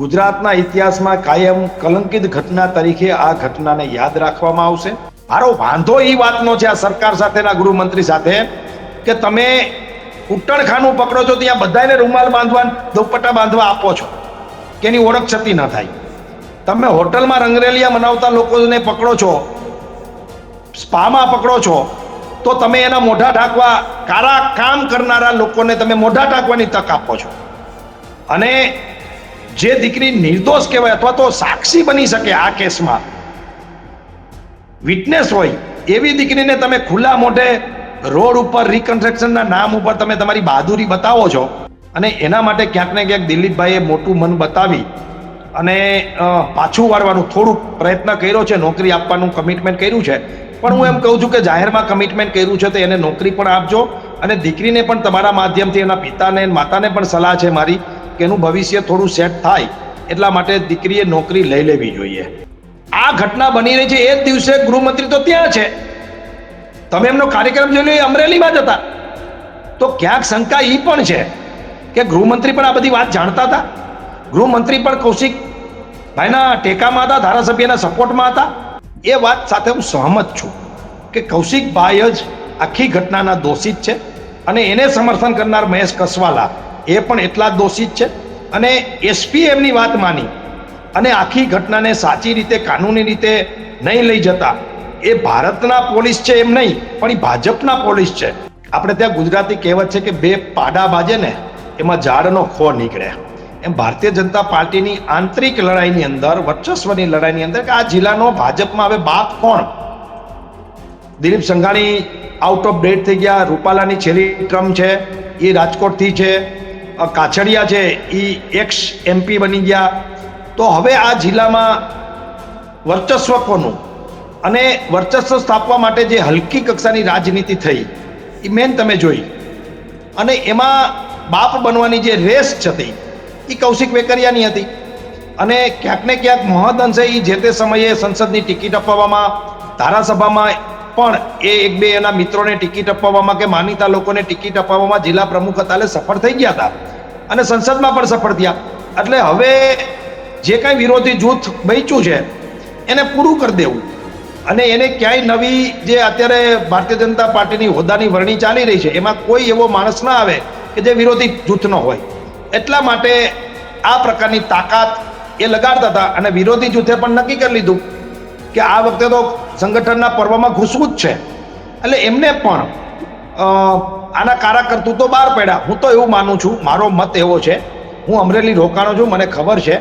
ગુજરાતના ઇતિહાસમાં કાયમ કલંકિત ઘટના તરીકે આ ઘટનાને યાદ રાખવામાં આવશે. મારો વાંધો એ વાતનો છે આ સરકાર સાથેના ગૃહમંત્રી સાથે કે તમે ઉટ્ટણખાનું પકડો છો, ત્યાં બધાને રૂમાલ બાંધવા, દુપટ્ટા બાંધવા આપો છો, કે એની ઓળખ છતી ન થાય. તમે હોટલમાં રંગરેલિયા મનાવતા લોકોને પકડો છો, સ્પામાં પકડો છો, તો તમે એના મોઢા ઢાંકવા કારા કામ કરનારા લોકોને તમે મોઢા ઢાંકવાની તક આપો છો. અને જે દીકરી નિર્દોષ કહેવાય અથવા તો સાક્ષી બની શકે આ કેસમાં. વિટનેસ હોય, એવી દીકરીને તમે ખુલ્લા મોઢે રોડ ઉપર રિકન્સ્ટ્રક્શનના નામ ઉપર તમે તમારી બહાદુરી બતાવો છો અને એના માટે ક્યાંક ને ક્યાંક દિલીપભાઈએ મોટું મન બતાવી અને પાછું વાળવાનું થોડુંક પ્રયત્ન કર્યો છે, નોકરી આપવાનું કમિટમેન્ટ કર્યું છે. પણ હું એમ કહું છું કે જાહેરમાં કમિટમેન્ટ કર્યું છે તો એને નોકરી પણ આપજો અને દીકરીને પણ તમારા માધ્યમથી એના પિતાને, માતાને પણ સલાહ છે મારી કે એનું ભવિષ્ય થોડું સેટ થાય, એટલા માટે દીકરીએ નોકરી લઈ લેવી જોઈએ. આ ઘટના બની રહી છે, એ જ દિવસે ગૃહમંત્રી તો ત્યાં છે. તમે એમનો કાર્યક્રમ જોઈ લો, એ અમરેલીમાં જ હતા. તો ક્યાંક શંકા એ પણ છે કે ગૃહમંત્રી પણ આ બધી વાત જાણતા હતા? ગૃહમંત્રી પણ કૌશિક ભાઈના ટેકામાં હતા, ધારાસભ્યના સપોર્ટમાં હતા? એ વાત સાથે હું સહમત છું કે કૌશિકભાઈ જ આખી ઘટનાના દોષિત છે અને એને સમર્થન કરનાર મહેશ કસવાલા એ પણ એટલા જ દોષિત છે. અને એસપી એમની વાત માની. અને આખી ઘટનાને સાચી રીતે, કાનૂની રીતે નહીં લઈ જતા. એ ભારતના પોલીસ છે એમ નહીં, પણ એ ભાજપના પોલીસ છે. આપણે ત્યાં ગુજરાતી કહેવત છે કે બે પાડા બાજે ને, એમાં ઝાડનો ખો નીકળે. એમ ભારતીય જનતા પાર્ટીની આંતરિક લડાઈની અંદર, વર્ચસ્વની લડાઈની અંદર કે આ જિલ્લાનો ભાજપમાં હવે બાપ કોણ? Dilip Sanghani out of date થઈ ગયા, રૂપાલાની છેલ્લી ટર્મ છે, એ રાજકોટથી છે કાછડિયા છે એ એક્સ એમપી બની ગયા. તો હવે આ જિલ્લામાં વર્ચસ્વ કોનું? અને વર્ચસ્વ સ્થાપવા માટે જે હલકી કક્ષાની રાજનીતિ થઈ એ મેન તમે જોઈ. અને એમાં બાપ બનવાની જે રેસ હતી એ કૌશિક વેકરિયાની હતી. અને ક્યાંક ને ક્યાંક મહદઅંશે એ જે તે સમયે સંસદની ટિકિટ અપાવવામાં, ધારાસભામાં પણ એ એક બે એના મિત્રોને ટિકિટ અપાવવામાં કે માનીતા લોકોને ટિકિટ અપાવવામાં જિલ્લા પ્રમુખ હતા એટલે સફળ થઈ ગયા હતા. અને સંસદમાં પણ સફળ થયા. એટલે હવે જે કાંઈ વિરોધી જૂથ બચ્યું છે, એને પૂરું કરી દેવું. અને એને ક્યાંય નવી જે અત્યારે ભારતીય જનતા પાર્ટીની હોદ્દાની વરણી ચાલી રહી છે, એમાં કોઈ એવો માણસ ના આવે કે જે વિરોધી જૂથનો હોય. એટલા માટે આ પ્રકારની તાકાત એ લગાડતા હતા અને વિરોધી જૂથે પણ નક્કી કરી લીધું કે આ વખતે તો સંગઠનના પર્વમાં ઘૂસવું જ છે. એટલે એમને પણ આના કારા તો બહાર પડ્યા. હું તો એવું માનું છું, મારો મત એવો છે. હું અમરેલી રોકાણો છું, મને ખબર છે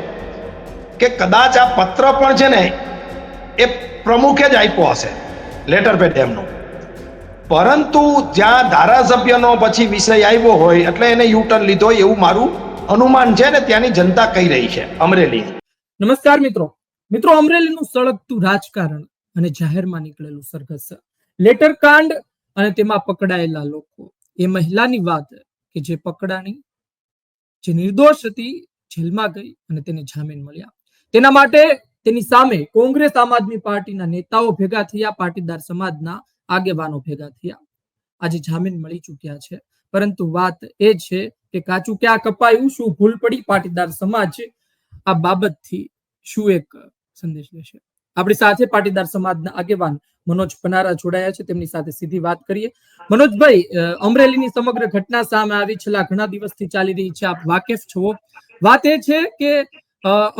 કે કદાચ આ પત્ર પણ છે ને, એ પ્રમુખે જ આપ્યો હશે, લેટર પેડ એમનો. પરંતુ જ્યાં ધારાસભ્યનો પછી વિષય આવ્યો હોય, એટલે એને યુટર્ન લીધો એવું મારું અનુમાન છે ને, ત્યાંની જનતા કહી રહી છે અમરેલી નમસ્કાર મિત્રો. મિત્રો, અમરેલીનું સળગતું રાજકારણ અને જાહેરમાં નીકળેલું સરઘસ, લેટર કાંડ અને તેમાં પકડાયેલા લોકો, એ મહિલાની વાત કે જે પકડાણી, જે નિર્દોષ હતી, જેલમાં ગઈ અને તેને જામીન મળ્યા. તેના માટે તેની સામે કોંગ્રેસ, આમ આદમી પાર્ટીના નેતાઓ ભેગા થયા, પાટીદાર સમાજના આગેવાનો ભેગા થયા. આજે જામીન મળી ચૂક્યા છે. પરંતુ વાત એ છે કે કાચું ક્યાં કપાયું, શું ભૂલ પડી, પાટીદાર સમાજ આ બાબતથી શું એક સંદેશ લેશે આપણી સાથે પાટીદાર સમાજના આગેવાન મનોજ પનારા જોડાયા છે. તેમની સાથે સીધી વાત કરીએ. મનોજભાઈ અમરેલીની સમગ્ર ઘટના સામે આવી છેલ્લા ઘણા દિવસથી ચાલી રહી છે. આપ વાકેફ છો. વાત એ છે કે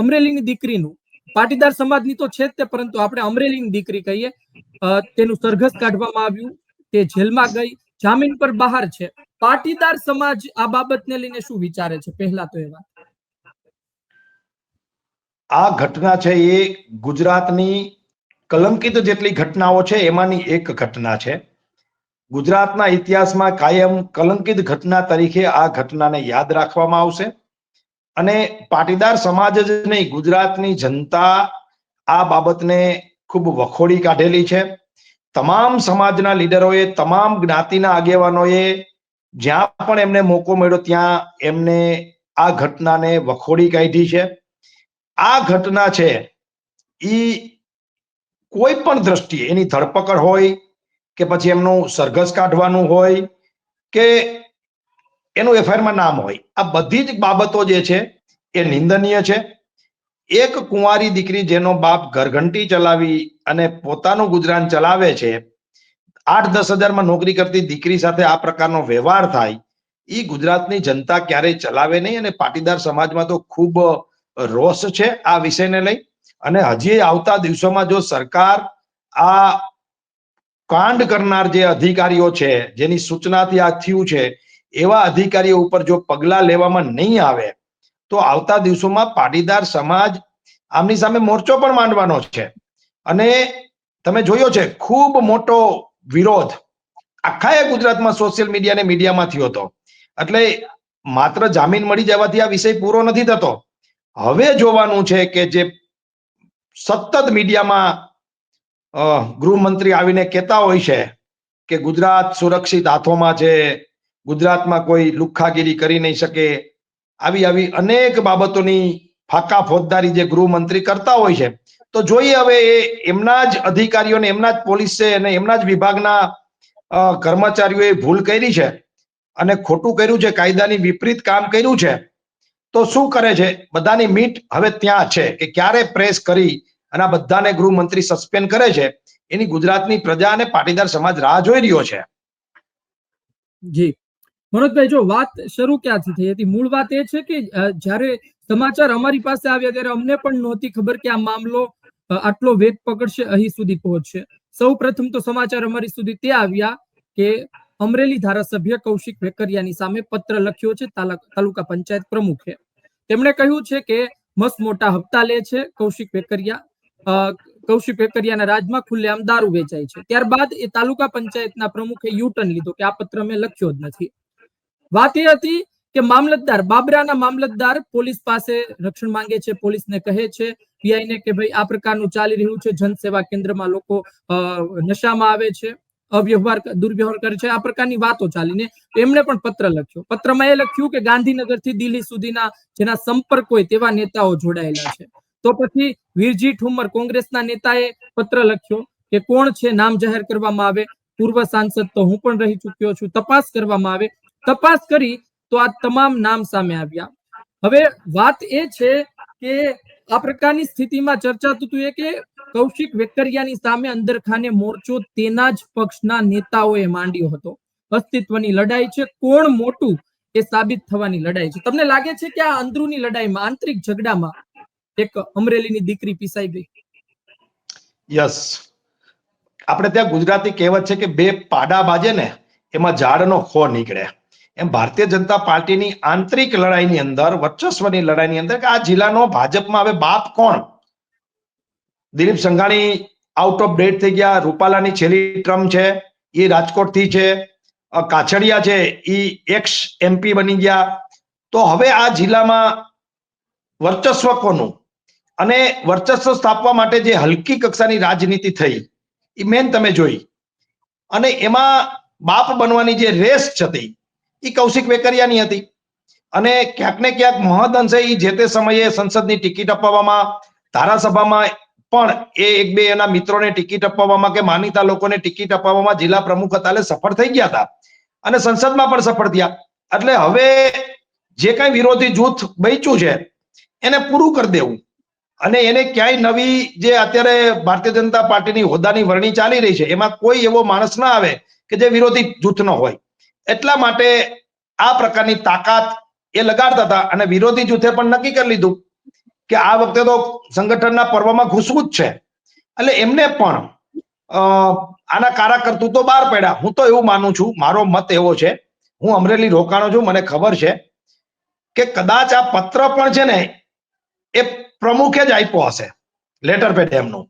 અમરેલીની દીકરીનું, પાટીદાર સમાજની તો છે જ તે, પરંતુ આપણે અમરેલીની દીકરી કહીએ તેનું સરઘસ કાઢવામાં આવ્યું. તે જેલમાં ગઈ, જામીન પર બહાર છે. પાટીદાર સમાજ આ બાબતને લઈને શું વિચારે છે? પહેલા તો એ વાત. આ ઘટના છે એ ગુજરાતની કલંકિત જેટલી ઘટનાઓ છે, એમાંની એક ઘટના છે. ગુજરાતના ઇતિહાસમાં કાયમ કલંકિત ઘટના તરીકે આ ઘટનાને યાદ રાખવામાં આવશે. અને પાટીદાર સમાજ જ નહીં, ગુજરાતની જનતા આ બાબતને ખૂબ વખોડી કાઢેલી છે. તમામ સમાજના લીડરોએ, તમામ જ્ઞાતિના આગેવાનોએ જ્યાં પણ એમને મોકો મળ્યો ત્યાં એમને આ ઘટનાને વખોડી કાઢી છે. આ ઘટના છે એ કોઈ પણ દ્રષ્ટિએ, એની ધરપકડ હોય કે પછી એમનું સરઘસ કાઢવાનું હોય કે એનું એફઆઈઆરમાં નામ હોય, આ બધી જ બાબતો જે છે, એ નિંદનીય છે. એક કુંવારી દીકરી જેનો બાપ ઘરઘંટી ચલાવી અને પોતાનું ગુજરાન ચલાવે છે આઠ દસ હજારમાં નોકરી કરતી દીકરી સાથે આ પ્રકારનો વ્યવહાર થાય એ ગુજરાતની જનતા ક્યારેય ચલાવે નહીં અને પાટીદાર સમાજમાં તો ખૂબ રોષ છે આ વિષયને લઈ. અને હજી આવતા દિવસોમાં જો સરકાર આ કાંડ કરનાર જે અધિકારીઓ છે, જેની સૂચનાથી આ થયું છે, એવા અધિકારીઓ ઉપર જો પગલા લેવામાં નહીં આવે, તો આવતા દિવસોમાં પાટીદાર સમાજ આમની સામે મોરચો પણ માંડવાનો છે. અને તમે જોયો છે, ખૂબ મોટો વિરોધ આખા ગુજરાતમાં સોશિયલ મીડિયા ને મીડિયામાં થયો હતો. એટલે માત્ર જામીન મળી જવાથી આ વિષય પૂરો નથી થતો. હવે જોવાનું છે કે જે સતત મીડિયામાં ગૃહમંત્રી આવીને કહેતા હોય છે કે ગુજરાત સુરક્ષિત હાથોમાં છે, ગુજરાતમાં કોઈ લુખ્ખાગીરી કરી નહીં શકે, આવી આવી અનેક બાબતોની ફાકા ફોજદારી જે ગૃહમંત્રી કરતા હોય છે. તો જોઈએ હવે એ એમના જ અધિકારીઓને, એમના જ પોલીસે અને એમના જ વિભાગના કર્મચારીઓએ ભૂલ કરી છે અને ખોટું કર્યું છે, કાયદાની વિપરીત કામ કર્યું છે. તો શું કરે છે? બધાની મીટ હવે ત્યાં છે કે ક્યારે પ્રેસ કરી અને આ બધાને ગૃહમંત્રી સસ્પેન્ડ કરે છે? એની ગુજરાતની પ્રજા અને પાટીદાર સમાજ રાહ જોઈ રહ્યો છે. જી. મનોજભાઈ જો વાત શરૂ ક્યાંથી થઈ હતી? મૂળ વાત એ છે કે જ્યારે સમાચાર અમારી પાસે આવ્યા ત્યારે અમને પણ નહોતી ખબર કે આ મામલો આટલો વેગ પકડશે અહીં સુધી પહોંચશે. સૌ પ્રથમ તો સમાચાર અમારી સુધી તે આવ્યા કે અમરેલી ધારાસભ્ય કૌશિક વેકરિયાની સામે પત્ર લખ્યો છે તાલુકા પંચાયત પ્રમુખે. તેમણે કહ્યું છે કે મસ્ત મોટા હપ્તા લે છે કૌશિક વેકરિયા કૌશિક વેકરિયાના રાજમાં ખુલ્લેઆમ દારૂ વેચાય છે. ત્યારબાદ એ તાલુકા પંચાયતના પ્રમુખે યુટર્ન લીધો કે આ પત્ર મેં લખ્યો જ નથી. વાત એ હતી કે મામલતદાર, બાબરાના મામલતદાર પોલીસ પાસે રક્ષણ માંગે છે, પોલીસને કહે છે પીઆઈ ને કે ભાઈ આ પ્રકારનું ચાલી રહ્યું છે, જનસેવા કેન્દ્રમાં લોકો નશામાં આવે છે. અવ્યવહાર દુર્વ્યવહાર કરે છે. આ પ્રકારની વાતો ચાલીને એમણે પણ પત્ર લખ્યો. પત્રમાં એ લખ્યું કે ગાંધીનગરથી દિલ્હી સુધીના જેના સંપર્ક હોય તેવા નેતાઓ જોડાયેલા છે. તો પછી વીરજી ઠુમર કોંગ્રેસના નેતાએ પત્ર લખ્યો કે કોણ છે? નામ જાહેર કરવામાં આવે. પૂર્વ સાંસદ તો હું પણ રહી ચૂક્યો છું. તપાસ કરવામાં આવે. તપાસ કરી તો આ તમામ નામ સામે આવ્યા. હવે વાત એ છે કે આ પ્રકારની સ્થિતિમાં ચર્ચાતું હતું એ કે કૌશિક વેકરિયાની સામે અંદરખાને મોરચો તેના જ પક્ષના નેતાઓએ માંડ્યો હતો. અસ્તિત્વની લડાઈ છે. કોણ મોટું એ સાબિત થવાની લડાઈ છે. તમને લાગે છે કે આ અંદરૂની લડાઈમાં આંતરિક ઝઘડામાં એક અમરેલીની દીકરી પીસાઈ ગઈ? યસ. આપણે ત્યાં ગુજરાતી કહેવત છે કે બે પાડા બાજે ને એમાં ઝાડનો ખો નીકળે. એમ ભારતીય જનતા પાર્ટીની આંતરિક લડાઈની અંદર, વર્ચસ્વની લડાઈની અંદર કે આ જિલ્લાનો ભાજપમાં હવે બાપ કોણ? Dilip Sanghani out of date થઈ ગયા. રૂપાલાની છેલ્લી ટ્રમ છે. એ રાજકોટથી છે. કાછડિયા છે. એ એક્સ એમપી બની ગયા. તો હવે આ જિલ્લામાં વર્ચસ્વ કોનું? અને વર્ચસ્વ સ્થાપવા માટે જે હલકી કક્ષાની રાજનીતિ થઈ, એ મેન તમે જોઈ. અને એમાં બાપ બનવાની જે રેસ હતી, એ કૌશિક વેકરિયાની હતી. અને ક્યાંક ને ક્યાંક મહદઅંશે એ જે તે સમયે સંસદની ટિકિટ અપાવવામાં, ધારાસભામાં પણ એ એક બે એના મિત્રોને ટિકિટ અપાવવામાં કે માનીતા લોકોને ટિકિટ અપાવવામાં જિલ્લા પ્રમુખ હતા એટલે સફળ થઈ ગયા હતા. અને સંસદમાં પણ સફળ થયા. એટલે હવે જે કઈ વિરોધી જૂથ બચ્યું છે, એને પૂરું કરી દેવું. અને એને ક્યાંય નવી જે અત્યારે ભારતીય જનતા પાર્ટીની હોદ્દાની વરણી ચાલી રહી છે, એમાં કોઈ એવો માણસ ના આવે કે જે વિરોધી જૂથનો હોય. એટલા માટે આ પ્રકારની તાકાત એ લગાડતા હતા અને વિરોધી જૂથે પણ નક્કી કરી લીધું. કે આ વખતે તો સંગઠનના પર્વમાં ઘૂસવું જ છે. એટલે એમને પણ આના કારા તો બહાર પડ્યા. હું તો એવું માનું છું, મારો મત એવો છે. હું અમરેલી રોકાણો છું, મને ખબર છે કે કદાચ આ પત્ર પણ છે ને એ પ્રમુખે જ આપ્યો હશે, લેટર પેડ એમનું.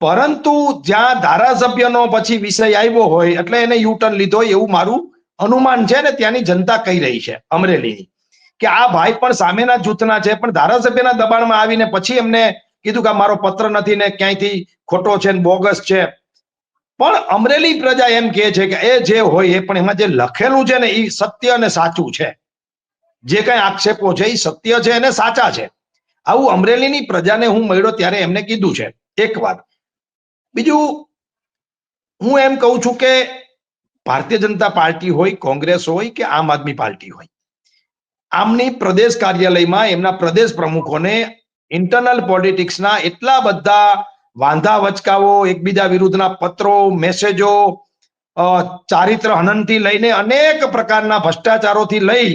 પરંતુ જ્યાં ધારાસભ્યનો પછી વિષય આવ્યો હોય, એટલે એને યુટર્ન લીધો હોય એવું મારું અનુમાન છે ને ત્યાંની જનતા કહી રહી છે, અમરેલીની. કે આ ભાઈ પણ સામેના જૂથના છે, પણ ધારાસભ્યના દબાણમાં આવીને પછી એમને કીધું કે મારો પત્ર નથી ને ક્યાંયથી ખોટો છે ને બોગસ છે. પણ અમરેલી પ્રજા એમ કહે છે કે એ જે હોય એ પણ એમાં જે લખેલું છે ને એ સત્ય અને સાચું છે. જે કઈ આક્ષેપો છે એ સત્ય છે અને સાચા છે. આવું અમરેલીની પ્રજાને હું મળ્યો ત્યારે એમને કીધું છે. એક વાત. બીજું, હું એમ કહું છું કે ભારતીય જનતા પાર્ટી હોય, કોંગ્રેસ હોય કે આમ આદમી પાર્ટી હોય આમની પ્રદેશ કાર્યાલયમાં એમના પ્રદેશ પ્રમુખોને ઇન્ટરનલ પોલિટિક્સના એટલા બધા વાંધા વચકાઓ એકબીજા વિરુદ્ધના પત્રો મેસેજો ચારિત્ર હનનથી લઈને અનેક પ્રકારના ભ્રષ્ટાચારોથી લઈ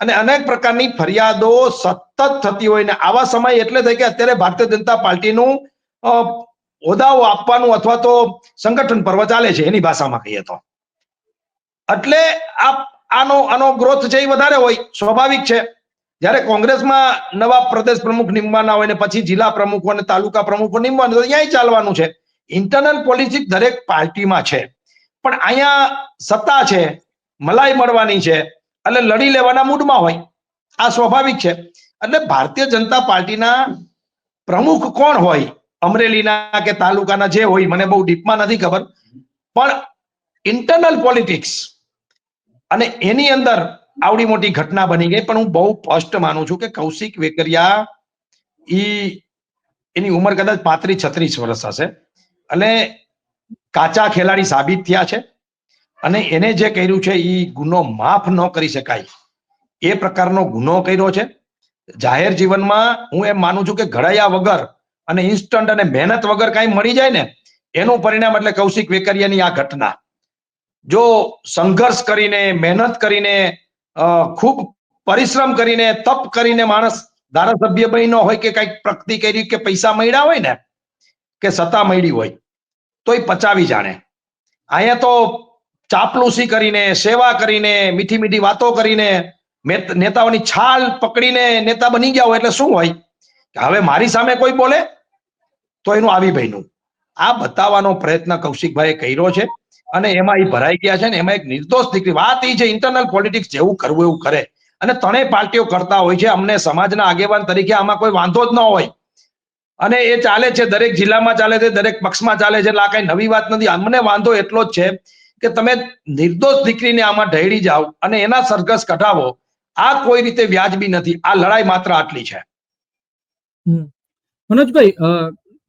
અને અનેક પ્રકારની ફરિયાદો સતત થતી હોય ને આવા સમય એટલે થાય કે અત્યારે ભારતીય જનતા પાર્ટીનું હોદાઓ આપવાનું અથવા તો સંગઠન પર્વ ચાલે છે એની ભાષામાં કહીએ તો. એટલે આ આનો આનો ગ્રોથ છે એ વધારે હોય, સ્વાભાવિક છે. જ્યારે કોંગ્રેસમાં નવા પ્રદેશ પ્રમુખ નિમવાના હોય ને પછી જિલ્લા પ્રમુખો અને તાલુકા પ્રમુખો નિમવાના તો અહીંયા ચાલવાનું છે. ઇન્ટરનલ પોલિટિક્સ દરેક પાર્ટીમાં છે. પણ અહીંયા સત્તા છે, મલાઈ મળવાની છે એટલે લડી લેવાના મૂડમાં હોય. આ સ્વાભાવિક છે. એટલે ભારતીય જનતા પાર્ટીના પ્રમુખ કોણ હોય? અમરેલીના કે તાલુકાના જે હોય, મને બહુ ડીપમાં નથી ખબર. પણ ઇન્ટરનલ પોલિટિક્સ અને એની અંદર આવડી મોટી ઘટના બની ગઈ, પણ હું બહુ સ્પષ્ટ માનું છું કે કૌશિક વેકરિયા ઈ એની ઉંમર કદાચ પાંત્રીસ છત્રીસ વર્ષ હશે. અને કાચા ખેલાડી સાબિત થયા છે. અને એને જે કર્યું છે એ ગુનો માફ ન કરી શકાય. એ પ્રકારનો ગુનો કર્યો છે. જાહેર જીવનમાં હું એમ માનું છું કે ઘડાયા વગર અને ઇન્સ્ટન્ટ અને મહેનત વગર કાંઈ મળી જાય ને, એનું પરિણામ એટલે કૌશિક વેકરિયાની આ ઘટના. જો સંઘર્ષ કરીને, મહેનત કરીને ખૂબ પરિશ્રમ કરીને, તપ કરીને માણસ ધારાસભ્ય બન્યો હોય કે કંઈક પ્રગતિ કરી કે પૈસા મળ્યા હોય ને, કે સત્તા મળી હોય તો એ પચાવી જાણે. અહીંયા તો ચાપલુસી કરીને, સેવા કરીને, મીઠી મીઠી વાતો કરીને નેતાઓની છાલ પકડીને નેતા બની ગયા હોય એટલે શું હોય? કે હવે મારી સામે કોઈ બોલે, તો એનું આવી બન્યું આ બતાવવાનો પ્રયત્ન કૌશિકભાઈએ કર્યો છે. અને એમાં એ ભરાઈ ગયા છે ને, એમાં એક નિર્દોષ દીકરી, વાત એ છે ઇન્ટરનલ પોલિટિક્સ જેવું કરવું એવું કરે. અને ત્રણેય પાર્ટીઓ કરતા હોય છે, અમને સમાજના આગેવાન તરીકે આમાં કોઈ વાંધો જ ન હોય. અને એ ચાલે છે, દરેક જિલ્લામાં ચાલે છે, દરેક પક્ષમાં ચાલે છે, એટલે આ કઈ નવી વાત નથી. અમને વાંધો એટલો જ છે કે તમે નિર્દોષ દીકરીને આમાં ઢળી જાઓ અને એના સરઘસ કઢાવો. આ કોઈ રીતે વ્યાજબી નથી. આ લડાઈ માત્ર આટલી છે. મનોજભાઈ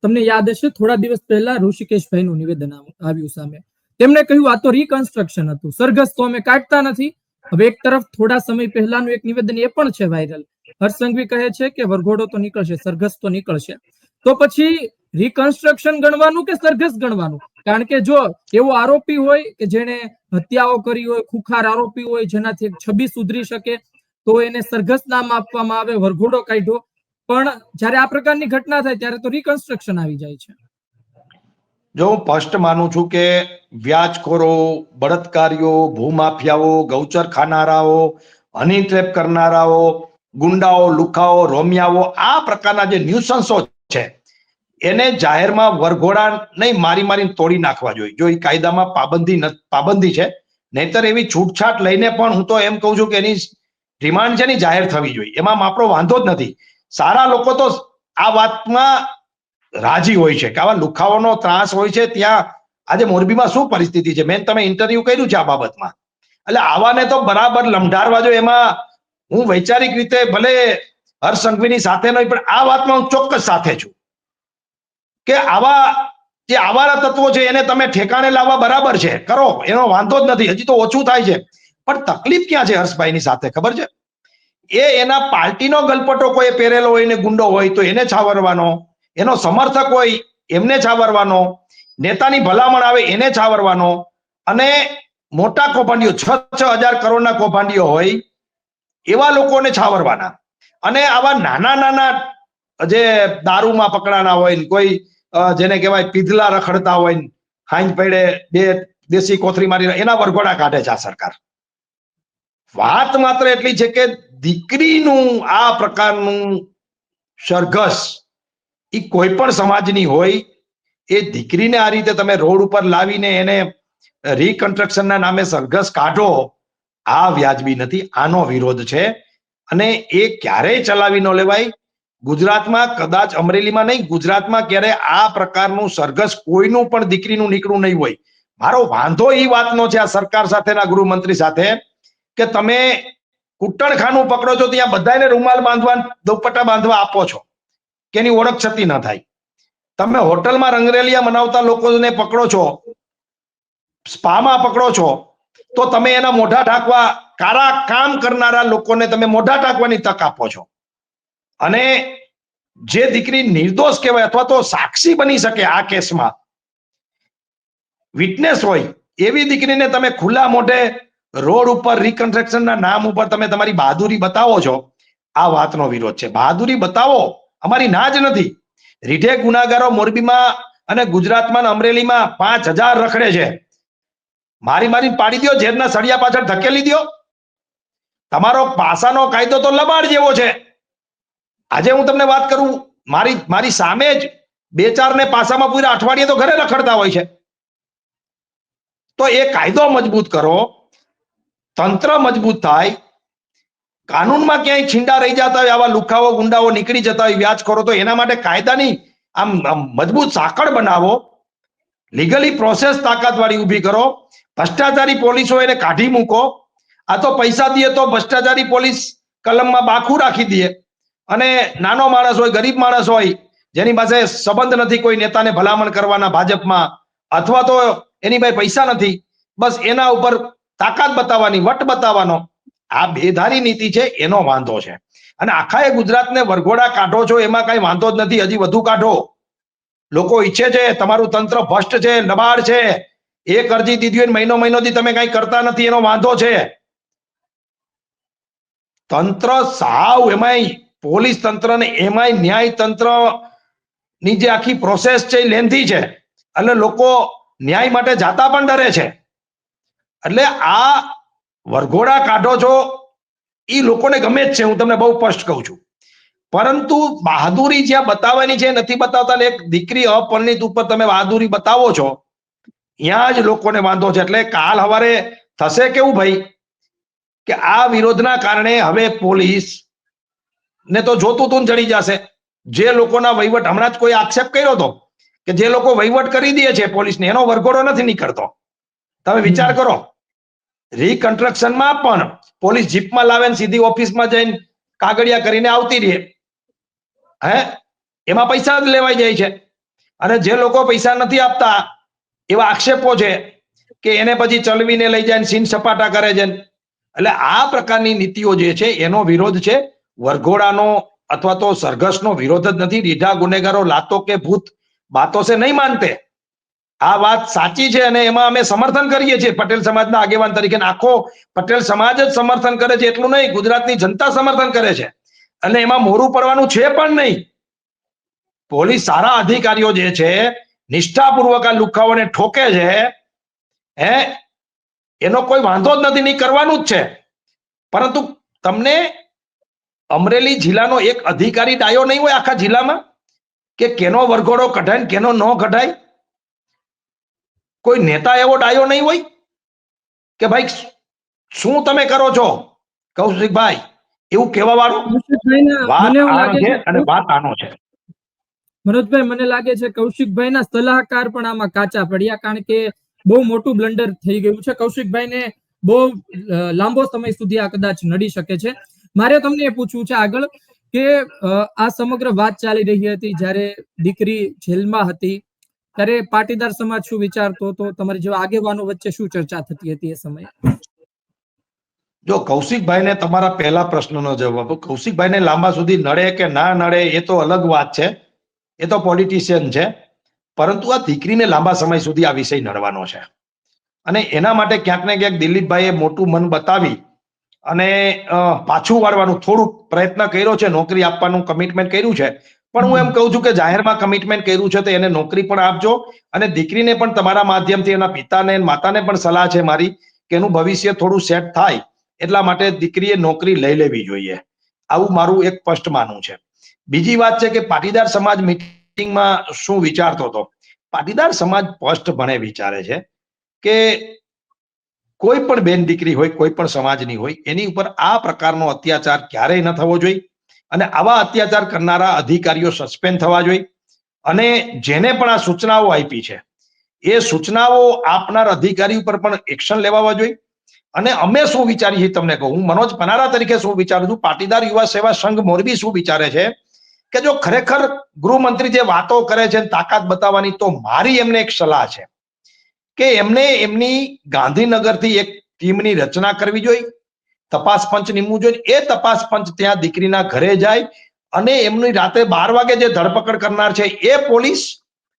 તમને યાદ હશે, થોડા દિવસ પહેલા ઋષિકેશભાઈનું નિવેદન આવ- આવ્યું સામે. તેમણે કહ્યું, આ તો રિકન્સ્ટ્રક્શન હતું. સરઘસ તો અમે કાઢતા નથી. હવે એક તરફ થોડા સમય પહેલાનું એક નિવેદન એ પણ છે વાયરલ હર્ષસંઘવી કહે છે કે, વરઘોડો તો નીકળશે સરઘસ તો નીકળશે. તો પછી રિકન્સ્ટ્રક્શન ગણવાનું કે સરઘસ ગણવાનું? કારણ કે જો એવો આરોપી હોય કે જેને હત્યાઓ કરી હોય, ખુખાર આરોપી હોય, જેનાથી છબી સુધરી શકે, તો એને સરઘસ નામ આપવામાં આવે, વરઘોડો કાઢ્યો પણ જ્યારે આ પ્રકારની ઘટના થાય, ત્યારે તો રિકન્સ્ટ્રક્શન આવી જાય છે. જો હું સ્પષ્ટ માનું છું કે વ્યાજખોરો, બળાત્કારીઓ, ભૂમાફિયાઓ, ગૌચર ખાનારાઓ હની ટ્રેપ કરનારાઓ, ગુંડાઓ, લુખાઓ, રોમિયાઓ આ પ્રકારના જે ન્યુસન્સો છે, એને જાહેરમાં વરઘોડા નહીં મારી મારીને તોડી નાખવા જોઈએ. જો એ કાયદામાં પાબંદી પાબંદી છે, નહીતર એવી છૂટછાટ લઈને પણ હું તો એમ કહું છું કે એની રિમાન્ડ છે ને જાહેર થવી જોઈએ. એમાં આપણો વાંધો જ નથી. સારા લોકો તો આ વાતમાં રાજી હોય છે, કે આવા લુખાઓનો ત્રાસ હોય છે, ત્યાં આજે મોરબીમાં શું પરિસ્થિતિ છે? મેં તમે ઇન્ટરવ્યુ કર્યું છે આ બાબતમાં. એટલે આવાને તો બરાબર લંઢારવા જો એમાં હું વૈચારિક રીતે ભલે હર્ષ સંઘવીની સાથે નહીં, પણ આ વાતમાં હું ચોક્કસ સાથે છું. કે આવા જે આવારા તત્વો છે, એને તમે ઠેકાણે લાવવા બરાબર છે. કરો, એનો વાંધો જ નથી, હજી તો ઓછું થાય છે. પણ તકલીફ ક્યાં છે હર્ષભાઈની સાથે, ખબર છે? એ એના પાર્ટીનો ગલપટો કોઈ પહેરેલો હોય ને ગુંડો હોય, તો એને છાવરવાનો. એનો સમર્થક હોય એમને છાવરવાનો, નેતાની ભલામણ આવે એને છાવરવાનો અને મોટા કૌભાંડીઓ, છ છ હજાર કરોડના કૌભાંડીઓ હોય એવા લોકોને છાવરવાના. અને આવા નાના નાના જે દારૂમાં પકડાના હોય ને કોઈ જેને કહેવાય પીધલા રખડતા હોય ને, હાંજ પડે બે દેશી કોથરી મારી એના વરઘોડા કાઢે છે આ સરકાર. વાત માત્ર એટલી છે કે દીકરીનું આ પ્રકારનું સરઘસ એ કોઈ પણ સમાજની હોય, એ દીકરીને આ રીતે તમે રોડ ઉપર લાવીને એને રિકન્સ્ટ્રક્શનના નામે સરઘસ કાઢો, આ વ્યાજબી નથી, આનો વિરોધ છે. અને એ ક્યારેય ચલાવી ન લેવાય. ગુજરાતમાં કદાચ અમરેલીમાં નહીં, ગુજરાતમાં ક્યારે આ પ્રકારનું સરઘસ કોઈનું પણ દીકરીનું નીકળું નહીં હોય. મારો વાંધો એ વાતનો છે આ સરકાર સાથેના ગૃહમંત્રી સાથે, કે તમે કુટણખાનું પકડો છો, ત્યાં બધાને રૂમાલ બાંધવા, દુપટ્ટા બાંધવા આપો છો. કે એની ઓળખ છતી ન થાય. તમે હોટલમાં રંગરેલિયા મનાવતા લોકોને પકડો છો, સ્પામાં પકડો છો, તો તમે એના મોઢા ઢાંકવા, કારા કામ કરનારા લોકોને તમે મોઢા ઢાંકવાની તક આપો છો. અને જે દીકરી નિર્દોષ કહેવાય અથવા તો સાક્ષી બની શકે આ કેસમાં વિટનેસ હોય, એવી દીકરીને તમે ખુલ્લા મોઢે રોડ ઉપર રિકન્સ્ટ્રક્શનના નામ ઉપર તમે તમારી બહાદુરી બતાવો છો, આ વાતનો વિરોધ છે. બહાદુરી બતાવો અમારી ના જ નથી. રીઢે ગુનાગારો મોરબીમાં અને ગુજરાતમાં અમરેલીમાં પાંચ હજાર રખડે છે. મારી મારી પાડી દો ઝેરના સળિયા પાછળ ધકેલી દો તમારો પાસાનો કાયદો તો લબાડ જેવો છે. આજે હું તમને વાત કરું, મારી મારી સામે જ બે ચાર ને પાસામાં પૂરા અઠવાડિયે તો ઘરે રખડતા હોય છે. તો એ કાયદો મજબૂત કરો, તંત્ર મજબૂત થાય કાનૂનમાં ક્યાંય છીંડા રહી જતા હોય, આવા લુખાઓ, ગુંડાઓ નીકળી જતા હોય વ્યાજખોરો તો એના માટે કાયદાની આમ આમ મજબૂત સાંકળ બનાવો. લીગલી પ્રોસેસ તાકાતવાળી ઊભી કરો. ભ્રષ્ટાચારી પોલીસો એને કાઢી મૂકો. આ તો પૈસા દઈએ તો ભ્રષ્ટાચારી પોલીસ કલમમાં બાખું રાખી દઈએ. અને નાનો માણસ હોય, ગરીબ માણસ હોય, જેની પાસે સંબંધ નથી, કોઈ નેતાને ભલામણ કરવાના ભાજપમાં, અથવા તો એની પાસે પૈસા નથી, બસ એના ઉપર તાકાત બતાવવાની, વટ બતાવવાનો. આ બેધારી નીતિ છે, એનો વાંધો છે. અને આખા એ ગુજરાતને વરઘોડા કાઢો છો, એમાં કઈ વાંધો જ નથી, હજી વધુ કાઢો. લોકો ઈચ્છે છે, તમારું તંત્ર ભ્રષ્ટ છે નબાળ છે. એક અરજી દીધી હોય મહિનો મહિનોથી તમે કઈ કરતા નથી, એનો વાંધો છે. તંત્ર સાવ એમાંય, પોલીસ તંત્ર ને એમાંય ન્યાય તંત્રની જે આખી પ્રોસેસ છે, એ લેન્ધી છે. એટલે લોકો ન્યાય માટે જાતા પણ ડરે છે. એટલે આ વરઘોડા કાઢો છો એ લોકોને ગમે જ છે હું તમને બહુ સ્પષ્ટ કહું છું. પરંતુ બહાદુરી જ્યાં બતાવવાની છે નથી બતાવતા ને એક દીકરી અપરિણિત ઉપર તમે બહાદુરી બતાવો છો ત્યાં જ લોકોને વાંધો છે. એટલે કાલ હવારે થશે કેવું ભાઈ? કે આ વિરોધના કારણે હવે પોલીસ ને તો જોતું તું જડી જશે. જે લોકોના વહીવટ હમણાં જ કોઈ આક્ષેપ કર્યો હતો કે જે લોકો વહીવટ કરી દે છે પોલીસને એનો વરઘોડો નથી નીકળતો. તમે વિચાર કરો. રિકન્સ્ટ્રક્શનમાં પણ પોલીસ જીપમાં લાવે ને સીધી ઓફિસમાં જઈને કાગળિયા કરીને આવતી રહે. હે? એમાં પૈસા જ લેવાઈ જાય છે. અને જે લોકો પૈસા નથી આપતા, એવા આક્ષેપો છે કે એને પછી ચલવીને લઈ જાય સીન સપાટા કરે છે એટલે આ પ્રકારની નીતિઓ જે છે, એનો વિરોધ છે. વરઘોડાનો અથવા તો સરઘસનો વિરોધ જ નથી. રીઢા ગુનેગારો લાતો કે ભૂત, બાતો છે નહીં માનતે. આ વાત સાચી છે અને એમાં અમે સમર્થન કરીએ છીએ. પટેલ સમાજના આગેવાન તરીકે આખો પટેલ સમાજ જ સમર્થન કરે છે એટલું નહીં, ગુજરાતની જનતા સમર્થન કરે છે. અને એમાં મોરું પડવાનું છે પણ નહીં. પોલીસ સારા અધિકારીઓ જે છે, નિષ્ઠાપૂર્વક આ લુખાઓને ઠોકે છે, હે? એનો કોઈ વાંધો જ નથી, નહીં કરવાનું જ છે. પરંતુ તમને અમરેલી જિલ્લાનો એક અધિકારી ડાયો નહીં હોય આખા જિલ્લામાં? કે કેનો વરઘોડો કઢાય કેનો ન કઢાય? કોઈ નેતા એવો ડાયો નહીં હોય કે ભાઈ શું તમે કરો છો? કૌશિકભાઈ એવું કહેવા વાળો? વાત મને આનો લાગે છે છે અને વાત આનો છે. મનોજભાઈ મને લાગે છે કૌશિકભાઈના સલાહકાર પણ આમાં કાચા પડ્યા કારણ કે બહુ મોટું બ્લન્ડર થઈ ગયું છે. કૌશિકભાઈને બહુ લાંબો સમય સુધી આ કદાચ નડી શકે છે. મારે તમને એ પૂછવું છે આગળ કે આ સમગ્ર વાત ચાલી રહી હતી જ્યારે દીકરી જેલમાં હતી. ત્યારે પાટીદાર સમાજ શું વિચારતો હતો? તમારી જેવા આગેવાનો વચ્ચે શું ચર્ચા થતી હતી એ સમયે? જો કૌશિકભાઈને તમારા પહેલા પ્રશ્નનો જવાબ કૌશિકભાઈને લાંબા સુધી નડે કે ના નડે એ તો અલગ વાત છે. એ તો પોલિટિશિયન છે. પરંતુ આ દીકરીને લાંબા સમય સુધી આ વિષય નડવાનો છે. અને એના માટે ક્યાંક ને ક્યાંક દિલીપભાઈએ મોટું મન બતાવી અને પાછું વાળવાનું થોડુંક પ્રયત્ન કર્યો છે. નોકરી આપવાનું કમિટમેન્ટ કર્યું છે. પણ હું એમ કહું છું કે જાહેરમાં કમિટમેન્ટ કર્યું છે તો એને નોકરી પણ આપજો અને દીકરીને પણ તમારા માધ્યમથી એના પિતાને માતાને પણ સલાહ છે મારી કે એનું ભવિષ્ય થોડું સેટ થાય એટલા માટે દીકરીએ નોકરી લઈ લેવી જોઈએ. આવું મારું એક સ્પષ્ટ માનવું છે. બીજી વાત છે કે પાટીદાર સમાજ મિટિંગમાં શું વિચારતો હતો? પાટીદાર સમાજ સ્પષ્ટ ભણે વિચારે છે કે કોઈ પણ બેન દીકરી હોય કોઈ પણ સમાજની હોય એની ઉપર આ પ્રકારનો અત્યાચાર ક્યારેય ન થવો જોઈએ. અને આવા અત્યાચાર કરનારા અધિકારીઓ સસ્પેન્ડ થવા જોઈએ. અને જેને પણ આ સૂચનાઓ આપી છે, એ સૂચનાઓ આપનાર અધિકારી ઉપર પણ એક્શન લેવા જોઈએ. અને અમે શું વિચારીએ છીએ તમને કહું, હું મનોજ પનારા તરીકે શું વિચારું છું, પાટીદાર યુવા સેવા સંઘ મોરબી શું વિચારે છે? કે જો ખરેખર ગૃહમંત્રી જે વાતો કરે છે તાકાત બતાવવાની, તો મારી એમને એક સલાહ છે કે એમને એમની ગાંધીનગરથી એક ટીમની રચના કરવી જોઈએ. તપાસ પંચ નીમવું જોઈએ. એ તપાસ પંચ ત્યાં દીકરીના ઘરે જાય અને એમની રાતે બાર વાગે જે ધરપકડ કરનાર છે, એ પોલીસ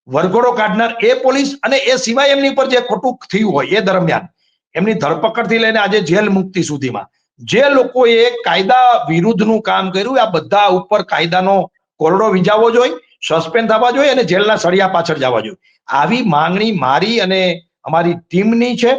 વરઘોડો કાઢનાર, એ પોલીસ અને એ સિવાય એમની પર જે ખોટું થયું હોય એ દરમિયાન એમની ધરપકડથી લઈને આજે જેલ મુક્તિ સુધીમાં. જે લોકોએ કાયદા વિરુદ્ધનું કામ કર્યું, આ બધા ઉપર કાયદાનો કોરડો વિજાવો જોઈએ સસ્પેન્ડ થવા જોઈએ અને જેલના સળિયા પાછળ જવા જોઈએ આવી માંગણી મારી અને અમારી ટીમની છે.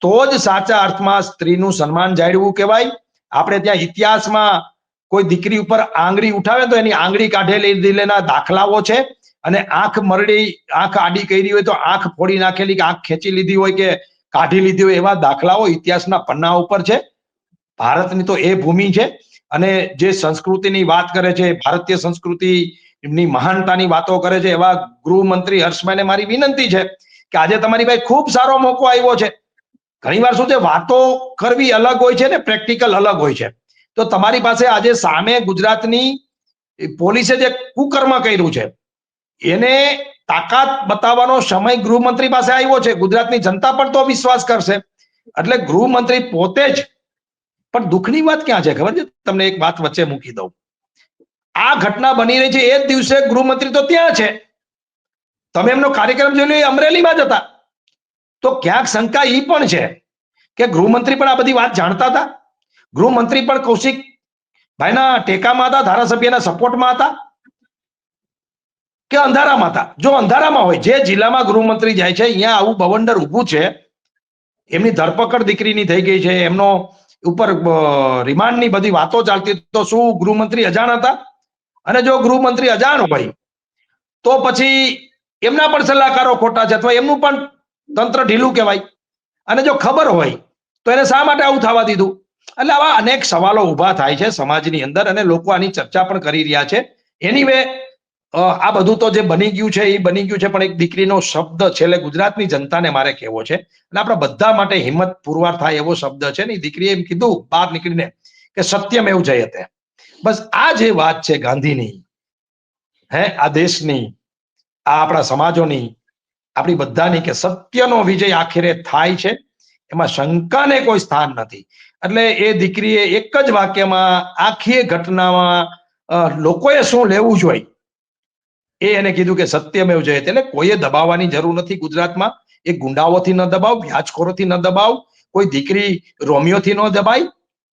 તો જ સાચા અર્થમાં સ્ત્રીનું સન્માન જાળવવું કહેવાય. આપણે ત્યાં ઇતિહાસમાં કોઈ દીકરી ઉપર આંગળી ઉઠાવે તો એની આંગળી કાઢેલી દિલેના દાખલાઓ છે. અને આંખ મરડી, આંખ આડી કરી હોય તો આંખ ફોડી નાખેલી કે આંખ ખેંચી લીધી હોય કે કાઢી લીધી હોય એવા દાખલાઓ ઇતિહાસના પન્ના ઉપર છે. ભારતની તો એ ભૂમિ છે. અને જે સંસ્કૃતિની વાત કરે છે, ભારતીય સંસ્કૃતિ એમની મહાનતાની વાતો કરે છે એવા ગૃહમંત્રી હર્ષભાઈને મારી વિનંતી છે કે આજે તમારી ભાઈ ખૂબ સારો મોકો આવ્યો છે. ઘણીવાર શું છે, વાતો કરવી અલગ હોય છે ને, પ્રેક્ટિકલ અલગ હોય છે. તો તમારી પાસે આજે સામે ગુજરાતની પોલીસે જે કુકર્મ કર્યું છે, એને તાકાત બતાવવાનો સમય ગૃહમંત્રી પાસે આવ્યો છે. ગુજરાતની જનતા પણ તો વિશ્વાસ કરશે. એટલે ગૃહમંત્રી પોતે જ, પણ દુઃખની વાત ક્યાં છે? ખબર છે? તમને એક વાત વચ્ચે મૂકી દઉં. આ ઘટના બની રહી છે, એ જ દિવસે ગૃહમંત્રી તો ત્યાં છે. તમે એમનો કાર્યક્રમ જોઈ લો, એ અમરેલીમાં જ હતા. તો ક્યાંક શંકા એ પણ છે કે ગૃહમંત્રી પણ આ બધી વાત જાણતા હતા. ગૃહમંત્રી પણ કૌશિક ભાઈના ટેકામાં હતા, ધારાસભ્યના સપોર્ટમાં હતા કે અંધારામાં હતા. જો અંધારામાં હોય, જે જિલ્લામાં ગૃહમંત્રી જાય છે, અહીંયા આવું બવંડર ઊભું છે, એમની ધરપકડ દીકરીની થઈ ગઈ છે, એમનો ઉપર રિમાન્ડની બધી વાતો ચાલતી તો શું ગૃહમંત્રી અજાણ હતા? અને જો ગૃહમંત્રી અજાણ હોય, તો પછી એમના પણ સલાહકારો ખોટા છે અથવા એમનું પણ તંત્ર ઢીલું કહેવાય. અને જો ખબર હોય, તો એને શા માટે આવું થવા દીધું? એટલે આવા અનેક સવાલો ઊભા થાય છે સમાજની અંદર અને લોકો આની ચર્ચા પણ કરી રહ્યા છે. એની વે આ બધું તો જે બની ગયું છે, એ બની ગયું છે, પણ એક દીકરીનો શબ્દ છેલ્લે ગુજરાતની જનતાને મારે કહેવો છે. અને આપણા બધા માટે હિંમત પુરવાર થાય એવો શબ્દ છે ને દીકરીએ એમ કીધું બહાર નીકળીને કે સત્યમ એવું જયતે બસ આ જે વાત છે ગાંધીની, હે, આ દેશની, આ આપણા સમાજોની આપણી બધાની કે સત્યનો વિજય આખરે થાય છે. એમાં શંકાને કોઈ સ્થાન નથી. એટલે એ દીકરીએ એક જ વાક્યમાં આખી ઘટનામાં લોકોએ શું લેવું જોઈએ? એ એને કીધું કે સત્યમેવ જયતે એટલે કોઈએ દબાવવાની જરૂર નથી ગુજરાતમાં. એ ગુંડાઓથી ન દબાવ, વ્યાજખોરોથી ન દબાવ, કોઈ દીકરી રોમિયોથી ન દબાય,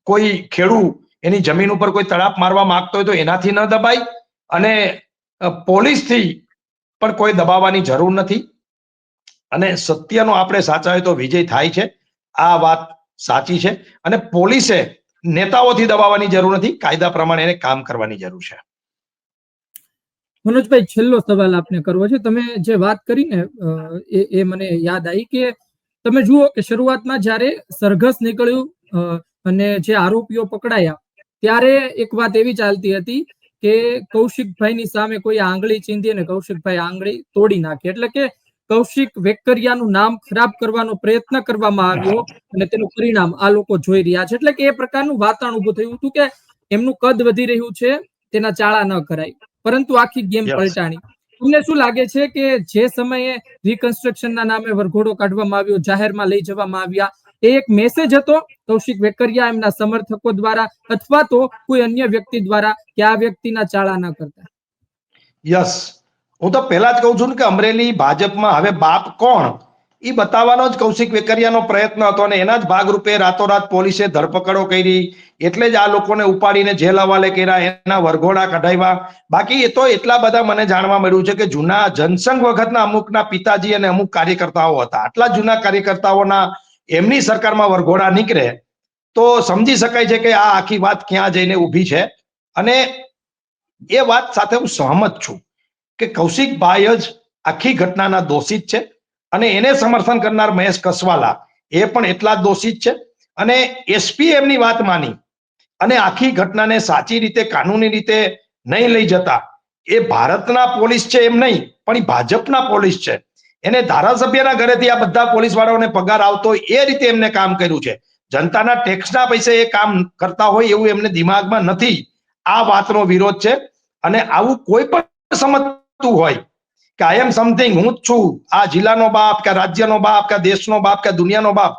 કોઈ ખેડૂ એની જમીન ઉપર કોઈ તળાપ મારવા માંગતો હોય તો એનાથી ન દબાય અને પોલીસથી પણ કોઈ દબાવવાની જરૂર નથી. અને સત્યનો આપણે સાચા હોય તો વિજય થાય છે. આ વાત સાચી છે. અને પોલીસે નેતાઓથી દબાવવાની જરૂર નથી, કાયદા પ્રમાણે એને કામ કરવાની જરૂર છે. મનોજભાઈ, છેલ્લો સવાલ આપને કરવો છે. તમે જે વાત કરી ને એ એ મને યાદ આવી કે તમે જુઓ કે શરૂઆતમાં જ્યારે સરઘસ નીકળ્યું અને જે આરોપીઓ પકડાયા, ત્યારે એક વાત એવી ચાલતી હતી કે કૌશિકભાઈની સામે કોઈ આંગળી ચીંધી અને કૌશિકભાઈ આંગળી તોડી નાખી. એટલે કે કૌશિક વેકરિયાનું નામ ખરાબ કરવાનો પ્રયત્ન કરવામાં આવ્યો અને તેનું પરિણામ આ લોકો જોઈ રહ્યા છે. એટલે કે એ પ્રકારનું વાતાવરણ ઉભું થયું હતું કે એમનું કદ વધી રહ્યું છે તેના ચાળા ન કરાય. પરંતુ આખી ગેમ પલટાણી. તમને શું લાગે છે કે જે સમયે રિકન્સ્ટ્રક્શનના નામે વરઘોડો કાઢવામાં આવ્યો જાહેરમાં લઈ જવામાં આવ્યા એ એક મેસેજ હતો? કૌશિક વેકરિયા એમના સમર્થકો દ્વારા અથવા તો કોઈ અન્ય વ્યક્તિ દ્વારા કે આ વ્યક્તિના ચાળા ન કરતા? યસ હું તો પહેલા જ કહું છું ને કે અમરેલી ભાજપમાં હવે બાપ કોણ? એ બતાવવાનો જ કૌશિક વેકરિયાનો પ્રયત્ન હતો અને એના જ ભાગરૂપે રાતોરાત પોલીસે ધરપકડો કરી, એટલે જ આ લોકોને ઉપાડીને જેલ હવાલે કર્યા, એના વરઘોડા કઢાવ્યા. બાકી એ તો એટલા બધા મને જાણવા મળ્યું છે કે જૂના જનસંઘ વખતના અમુકના પિતાજી અને અમુક કાર્યકર્તાઓ હતા. આટલા જૂના કાર્યકર્તાઓના એમની સરકારમાં વરઘોડા નીકળે, તો સમજી શકાય છે કે આ આખી વાત ક્યાં જઈને ઊભી છે. અને એ વાત સાથે હું સહમત છું. કે કૌશિકભાઈ જ આખી ઘટનાના દોષિત છે અને એને સમર્થન કરનાર મહેશ કસવાલા એ પણ એટલા જ દોષિત છે. અને એસપી એમની વાત માની અને આખી ઘટનાને સાચી રીતે, કાનૂની રીતે નહીં લઈ જતા. એ ભારતના પોલીસ છે એમ નહીં, પણ ભાજપના પોલીસ છે. એને ધારાસભ્યના ઘરેથી આ બધા પોલીસ વાળાઓને પગાર આવતો એ રીતે એમને કામ કર્યું છે. જનતાના ટેક્સના પૈસે એ કામ કરતા હોય એવું એમને દિમાગમાં નથી. આ વાતનો વિરોધ છે. અને આવું કોઈ પણ સમજતું હોય કે આઈ એમ સમથિંગ હું જ છું. આ જિલ્લાનો બાપ કે રાજ્યનો બાપ કે દેશનો બાપ કે દુનિયાનો બાપ.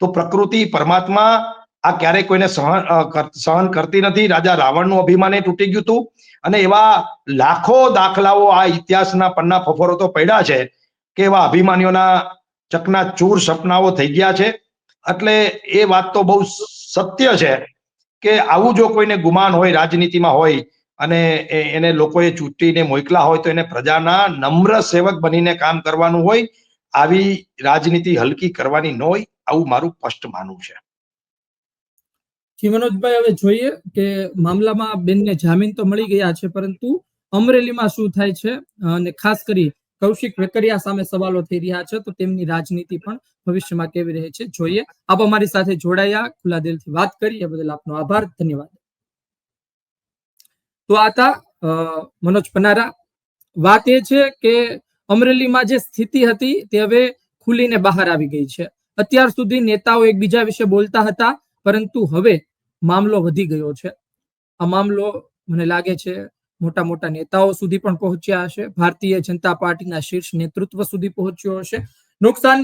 તો પ્રકૃતિ, પરમાત્મા આ ક્યારેય કોઈને સહન સહન કરતી નથી. રાજા રાવણનું અભિમાન તૂટી ગયું હતું. અને એવા લાખો દાખલાઓ આ ઇતિહાસના પન્ના ફફરો તો પડ્યા છે કે એવા અભિમાનીઓના ચકના ચૂર સપનાઓ થઈ ગયા છે. એટલે એ વાત તો બહુ સત્ય છે કે આવું જો કોઈને ગુમાન હોય, રાજનીતિમાં હોય અને એને લોકોએ ચૂંટીને મોકલા હોય તો એને પ્રજાના નમ્ર સેવક બનીને કામ કરવાનું હોય, આવી રાજનીતિ હલકી કરવાની ન હોય, આવું મારું સ્પષ્ટ માનવું છે. જી, મનોજભાઈ, હવે જોઈએ કે મામલામાં બેનને જામીન તો મળી ગયા છે, પરંતુ અમરેલીમાં શું થાય છે? અને ખાસ કરી કૌશિક વેકરિયા સામે સવાલો થઈ રહ્યા છે, તો તેમની રાજનીતિ પણ ભવિષ્યમાં કેવી રહે છે, જોઈએ. આપ અમારી સાથે જોડાયા, ખુલ્લા દિલથી વાત કરી, એ બદલ આપનો આભાર, ધન્યવાદ. તો આ હતા મનોજ પનારા. વાત એ છે કે અમરેલીમાં જે સ્થિતિ હતી તે હવે ખુલીને બહાર આવી ગઈ છે. અત્યાર સુધી નેતાઓ એકબીજા વિશે બોલતા હતા, પરંતુ હવે મામલો વધી ગયો છે. આ મામલો મને લાગે છે મોટા મોટા નેતાઓ સુધી પણ પહોંચ્યા હશે. ભારતીય જનતા પાર્ટીના શીર્ષ નેતૃત્વ સુધી પહોંચ્યો હશે. નુકસાન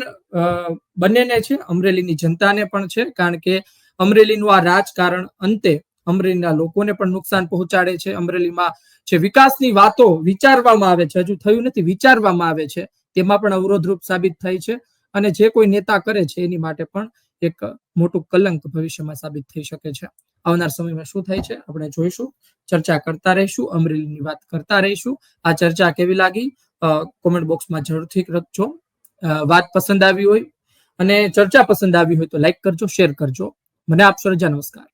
બંનેને છે, અમરેલીની જનતાને પણ છે, કારણ કે અમરેલીનું આ રાજકારણ અંતે અમરેલીના લોકોને પણ નુકસાન પહોંચાડે છે. અમરેલીમાં જે વિકાસની વાતો વિચારવામાં આવે છે, હજુ થયું નથી, વિચારવામાં આવે છે, તેમાં પણ અવરોધરૂપ સાબિત થાય છે અને જે કોઈ નેતા કરે છે, એની માટે પણ એક મોટું કલંક ભવિષ્યમાં સાબિત થઈ શકે છે. આવનાર સમયમાં શું થાય છે, આપણે જોઈશું. ચર્ચા કરતા રહીશું, અમરેલીની વાત કરતા રહીશું. આ ચર્ચા કેવી લાગી? કોમેન્ટ બોક્સમાં જરૂરથી લખજો વાત પસંદ આવી હોય અને ચર્ચા પસંદ આવી હોય તો લાઈક કરજો શેર કરજો. મને આપશો રજા નમસ્કાર.